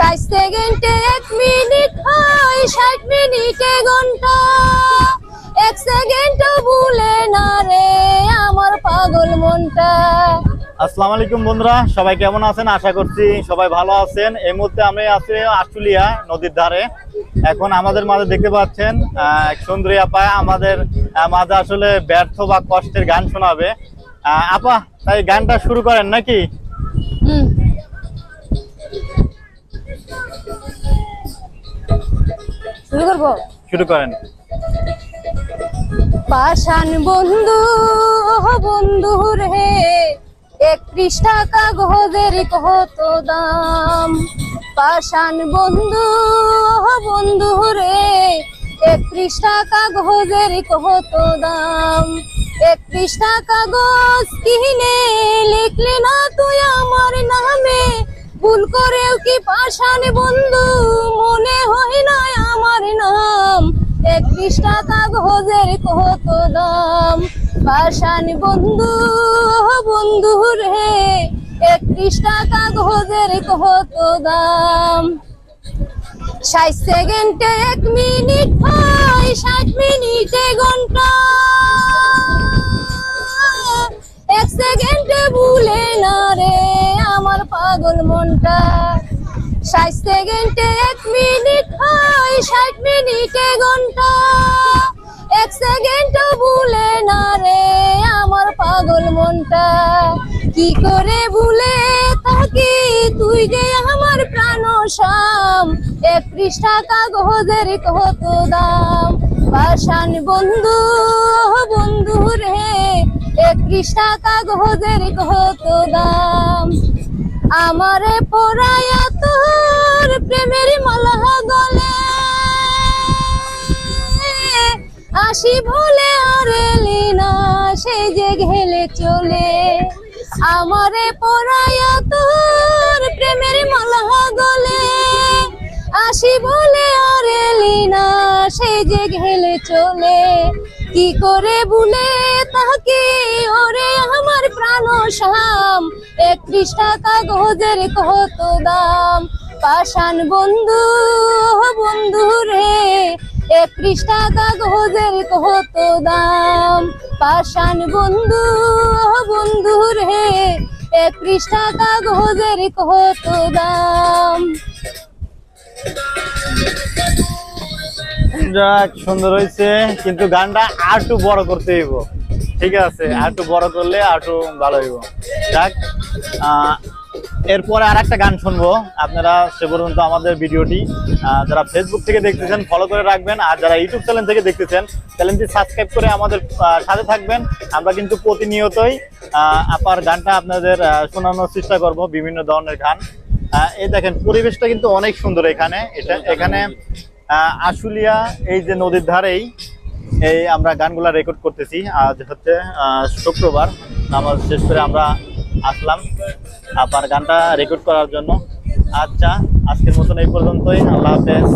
ষাট সেকেন্ডে এক মিনিট হয় ষাট মিনিটে ঘণ্টা। এক সেকেন্ডও ভুলে না রে আমার পাগল মনটা। আসসালামু আলাইকুম বন্ধুরা সবাই কেমন আছেন? আশা করছি সবাই ভালো আছেন। এই মুহূর্তে আমি আছি আশুলিয়া নদীর ধারে। এখন আমাদের মাঝে দেখতে পাচ্ছেন এক সুন্দরী আপা। আমাদের মাঝে আসলে ব্যর্থ বা কষ্টের গান শোনাবে। আপা তাই গানটা শুরু করেন নাকি? হুম। শুরু করব? শুরু করেন। পাষাণ বন্ধু বন্ধু রে একত্রিশ টাকা কাগজের কত দাম? পাষাণ বন্ধু বন্ধু রে একত্রিশ টাকা কাগজের কত দাম? একত্রিশ টাকা কাগজ কিনে লিখলি না তুই আমার নামে? ভুল করেও কি পাষাণ বন্ধু একত্রিশ টাকা কাগজের কত দাম। পাষাণ বন্ধু বন্ধু রে একত্রিশ টাকা কাগজের কত দাম। ষাট সেকেন্ডে এক মিনিট হয়, ষাট মিনিটে ঘণ্টা। এক সেকেন্ডে ভুলে না রে আমার পাগল মনটা। ষাট সেকেন্ডে এক মিনিট হয়, ষাট মিনিটে ঘণ্টা। এক সেকেন্ডও ভুলে না রে আমার পাগল মনটা। কি করে ভুলে থাকি তুই যে আমার প্রাণ শাম একত্রিশ টাকা কাগজের কত দাম। পাষাণ বন্ধু বন্ধু রে, একত্রিশ টাকা কাগজের কত দাম। আমারে পড়ায়া তোর আসি ভুলে আর এলি না সেই যে ঘেলে চলে। আমারে পড়ায়া তোর প্রেমের মালা গলে। আসি বলে আর এলি না সেই যে ঘেলে চলে। কি করে ভুলে তাকে? ওরে আমার প্রাণ শাম একত্রিশ টাকা কাগজের কত দাম? পাষাণ বন্ধু বন্ধু রে। একত্রিশ টাকা কাগজের কত দাম। পাষাণ বন্ধু বন্ধু রে একত্রিশ টাকা কাগজের কত দাম। যাক, সুন্দর হয়েছে কিন্তু গানটা আর একটু বড় করতে হইব। ঠিক আছে আর একটু বড় করলে আর একটু ভালো হইব। যাক এরপরে আর একটা গান শুনব। আপনারা সে পর্যন্ত আমাদের ভিডিওটি যারা ফেসবুক থেকে দেখতেছেন ফলো করে রাখবেন। আর যারা ইউটিউব চ্যানেল থেকে দেখতেছেন চ্যানেলটি সাবস্ক্রাইব করে আমাদের সাথে থাকবেন। আমরা কিন্তু প্রতিনিয়তই আপার গানটা আপনাদের শোনানোর চেষ্টা করব বিভিন্ন ধরনের গান। এই দেখেন পরিবেশটা কিন্তু অনেক সুন্দর এখানে। এটা এখানে আশুলিয়া এই যে নদীর ধারেই এই আমরা গানগুলা রেকর্ড করতেছি। আজ হচ্ছে শুক্রবার। নামাজ শেষ করে আমরা আসলাম। আপনার গানটা রেকর্ড করার জন্য। আচ্ছা আজকের মতন এই পর্যন্তই। আল্লাহ হাফেজ।